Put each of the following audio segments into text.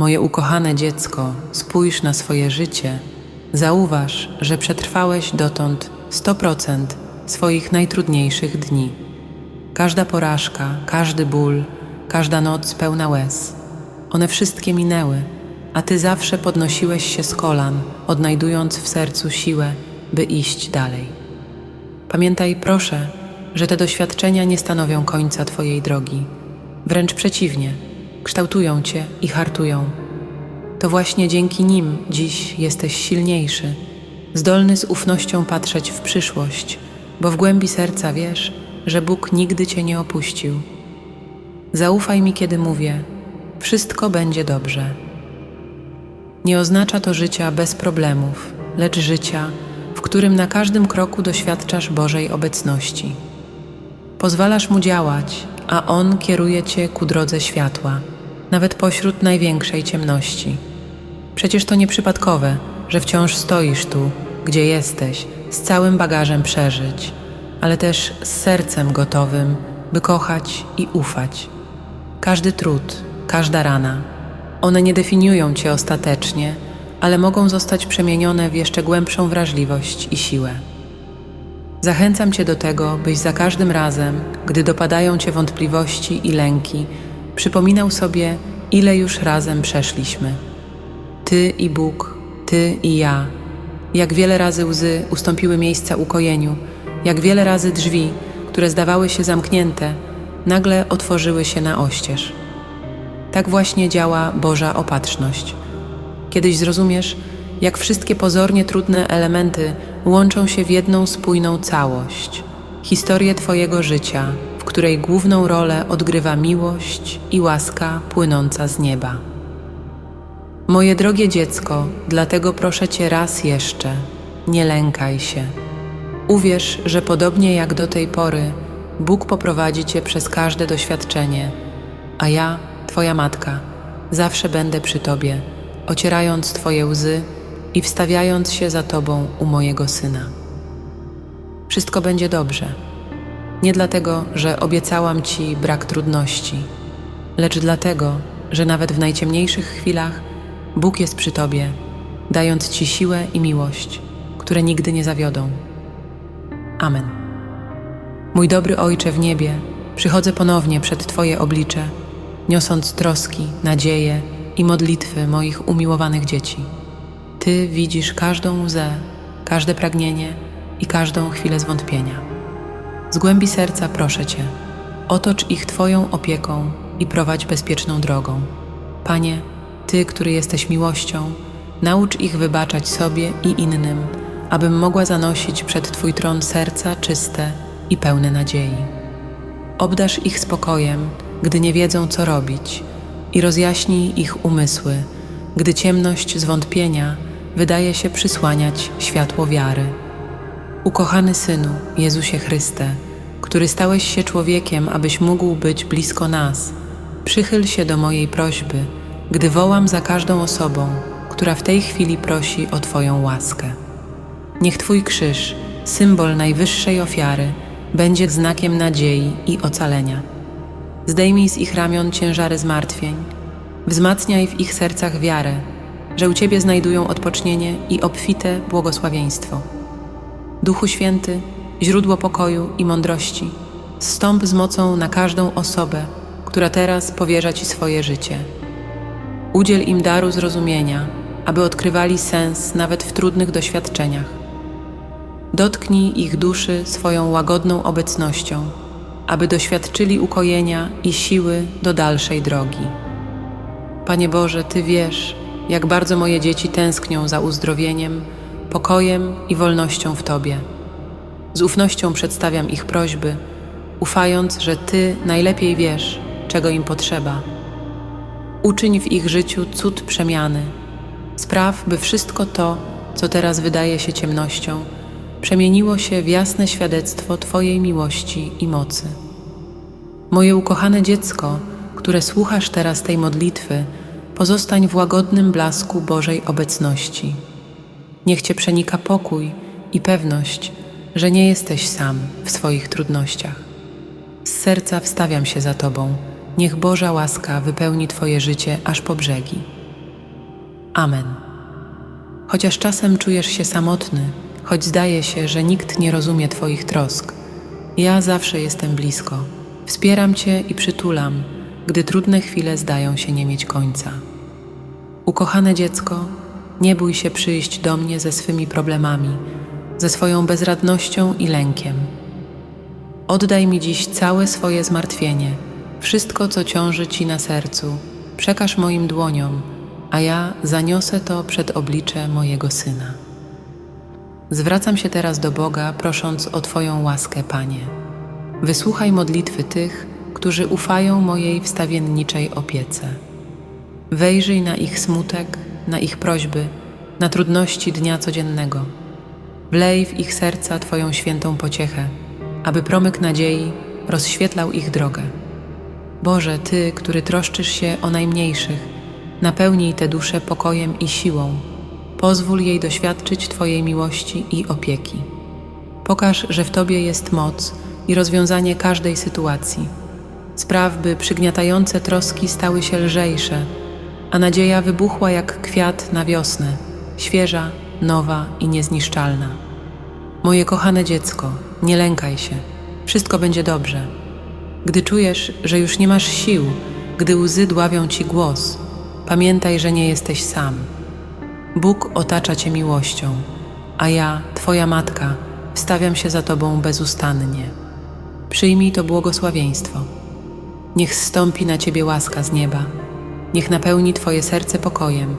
Moje ukochane dziecko, spójrz na swoje życie. Zauważ, że przetrwałeś dotąd 100% swoich najtrudniejszych dni. Każda porażka, każdy ból, każda noc pełna łez. One wszystkie minęły, a ty zawsze podnosiłeś się z kolan, odnajdując w sercu siłę, by iść dalej. Pamiętaj, proszę, że te doświadczenia nie stanowią końca Twojej drogi. Wręcz przeciwnie, kształtują Cię i hartują. To właśnie dzięki nim dziś jesteś silniejszy, zdolny z ufnością patrzeć w przyszłość, bo w głębi serca wiesz, że Bóg nigdy Cię nie opuścił. Zaufaj mi, kiedy mówię: Wszystko będzie dobrze. Nie oznacza to życia bez problemów, lecz życia, w którym na każdym kroku doświadczasz Bożej obecności. Pozwalasz mu działać, a on kieruje cię ku drodze światła, nawet pośród największej ciemności. Przecież to nieprzypadkowe, że wciąż stoisz tu, gdzie jesteś, z całym bagażem przeżyć, ale też z sercem gotowym, by kochać i ufać. Każdy trud, każda rana, one nie definiują cię ostatecznie, ale mogą zostać przemienione w jeszcze głębszą wrażliwość i siłę. Zachęcam Cię do tego, byś za każdym razem, gdy dopadają Cię wątpliwości i lęki, przypominał sobie, ile już razem przeszliśmy. Ty i Bóg, Ty i ja. Jak wiele razy łzy ustąpiły miejsca ukojeniu, jak wiele razy drzwi, które zdawały się zamknięte, nagle otworzyły się na oścież. Tak właśnie działa Boża opatrzność. Kiedyś zrozumiesz, jak wszystkie pozornie trudne elementy łączą się w jedną spójną całość historię Twojego życia, której główną rolę odgrywa miłość i łaska płynąca z nieba. Moje drogie dziecko, dlatego proszę Cię raz jeszcze, nie lękaj się. Uwierz, że podobnie jak do tej pory, Bóg poprowadzi Cię przez każde doświadczenie, a ja, Twoja matka, zawsze będę przy Tobie, ocierając Twoje łzy i wstawiając się za Tobą u mojego syna. Wszystko będzie dobrze. Nie dlatego, że obiecałam Ci brak trudności, lecz dlatego, że nawet w najciemniejszych chwilach Bóg jest przy Tobie, dając Ci siłę i miłość, które nigdy nie zawiodą. Amen. Mój dobry Ojcze w niebie, przychodzę ponownie przed Twoje oblicze, niosąc troski, nadzieje i modlitwy moich umiłowanych dzieci. Ty widzisz każdą łzę, każde pragnienie i każdą chwilę zwątpienia. Z głębi serca proszę Cię, otocz ich Twoją opieką i prowadź bezpieczną drogą. Panie, Ty, który jesteś miłością, naucz ich wybaczać sobie i innym, abym mogła zanosić przed Twój tron serca czyste i pełne nadziei. Obdasz ich spokojem, gdy nie wiedzą, co robić, i rozjaśnij ich umysły, gdy ciemność zwątpienia wydaje się przysłaniać światło wiary. Ukochany Synu, Jezusie Chryste, który stałeś się człowiekiem, abyś mógł być blisko nas, przychyl się do mojej prośby, gdy wołam za każdą osobą, która w tej chwili prosi o Twoją łaskę. Niech Twój krzyż, symbol najwyższej ofiary, będzie znakiem nadziei i ocalenia. Zdejmij z ich ramion ciężary zmartwień, wzmacniaj w ich sercach wiarę, że u Ciebie znajdują odpocznienie i obfite błogosławieństwo. Duchu Święty, źródło pokoju i mądrości, zstąp z mocą na każdą osobę, która teraz powierza Ci swoje życie. Udziel im daru zrozumienia, aby odkrywali sens nawet w trudnych doświadczeniach. Dotknij ich duszy swoją łagodną obecnością, aby doświadczyli ukojenia i siły do dalszej drogi. Panie Boże, Ty wiesz, jak bardzo moje dzieci tęsknią za uzdrowieniem, pokojem i wolnością w Tobie. Z ufnością przedstawiam ich prośby, ufając, że Ty najlepiej wiesz, czego im potrzeba. Uczyń w ich życiu cud przemiany. Spraw, by wszystko to, co teraz wydaje się ciemnością, przemieniło się w jasne świadectwo Twojej miłości i mocy. Moje ukochane dziecko, które słuchasz teraz tej modlitwy, pozostań w łagodnym blasku Bożej obecności. Niech Cię przenika pokój i pewność, że nie jesteś sam w swoich trudnościach. Z serca wstawiam się za Tobą. Niech Boża łaska wypełni Twoje życie aż po brzegi. Amen. Chociaż czasem czujesz się samotny, choć zdaje się, że nikt nie rozumie Twoich trosk, ja zawsze jestem blisko. Wspieram Cię i przytulam, gdy trudne chwile zdają się nie mieć końca. Ukochane dziecko, nie bój się przyjść do mnie ze swymi problemami, ze swoją bezradnością i lękiem. Oddaj mi dziś całe swoje zmartwienie, wszystko, co ciąży Ci na sercu, przekaż moim dłoniom, a ja zaniosę to przed oblicze mojego Syna. Zwracam się teraz do Boga, prosząc o Twoją łaskę, Panie. Wysłuchaj modlitwy tych, którzy ufają mojej wstawienniczej opiece. Wejrzyj na ich smutek, na ich prośby, na trudności dnia codziennego. Wlej w ich serca Twoją świętą pociechę, aby promyk nadziei rozświetlał ich drogę. Boże, Ty, który troszczysz się o najmniejszych, napełnij te dusze pokojem i siłą. Pozwól jej doświadczyć Twojej miłości i opieki. Pokaż, że w Tobie jest moc i rozwiązanie każdej sytuacji. Spraw, by przygniatające troski stały się lżejsze, a nadzieja wybuchła jak kwiat na wiosnę, świeża, nowa i niezniszczalna. Moje kochane dziecko, nie lękaj się, wszystko będzie dobrze. Gdy czujesz, że już nie masz sił, gdy łzy dławią ci głos, pamiętaj, że nie jesteś sam. Bóg otacza cię miłością, a ja, Twoja matka, wstawiam się za Tobą bezustannie. Przyjmij to błogosławieństwo. Niech zstąpi na Ciebie łaska z nieba, niech napełni Twoje serce pokojem,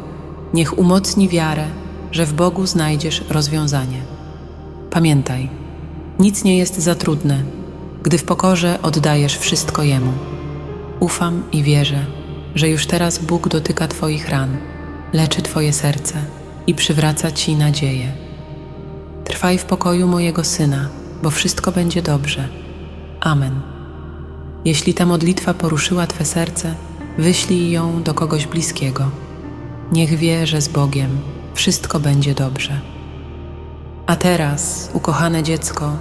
niech umocni wiarę, że w Bogu znajdziesz rozwiązanie. Pamiętaj, nic nie jest za trudne, gdy w pokorze oddajesz wszystko Jemu. Ufam i wierzę, że już teraz Bóg dotyka Twoich ran, leczy Twoje serce i przywraca Ci nadzieję. Trwaj w pokoju mojego Syna, bo wszystko będzie dobrze. Amen. Jeśli ta modlitwa poruszyła Twe serce, wyślij ją do kogoś bliskiego. Niech wie, że z Bogiem wszystko będzie dobrze. A teraz, ukochane dziecko,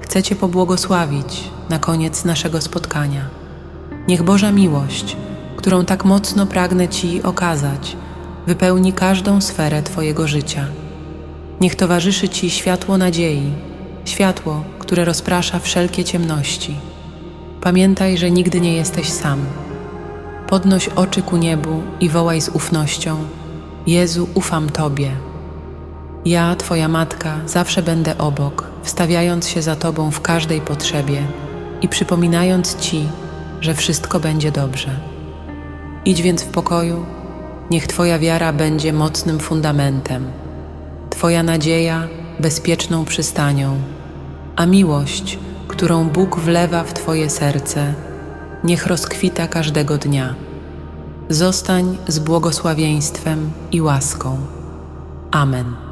chcę Cię pobłogosławić na koniec naszego spotkania. Niech Boża miłość, którą tak mocno pragnę Ci okazać, wypełni każdą sferę Twojego życia. Niech towarzyszy Ci światło nadziei, światło, które rozprasza wszelkie ciemności. Pamiętaj, że nigdy nie jesteś sam. Podnoś oczy ku niebu i wołaj z ufnością: Jezu, ufam Tobie. Ja, Twoja matka, zawsze będę obok, wstawiając się za Tobą w każdej potrzebie i przypominając Ci, że wszystko będzie dobrze. Idź więc w pokoju, niech Twoja wiara będzie mocnym fundamentem, Twoja nadzieja bezpieczną przystanią, a miłość, którą Bóg wlewa w Twoje serce, niech rozkwita każdego dnia. Zostań z błogosławieństwem i łaską. Amen.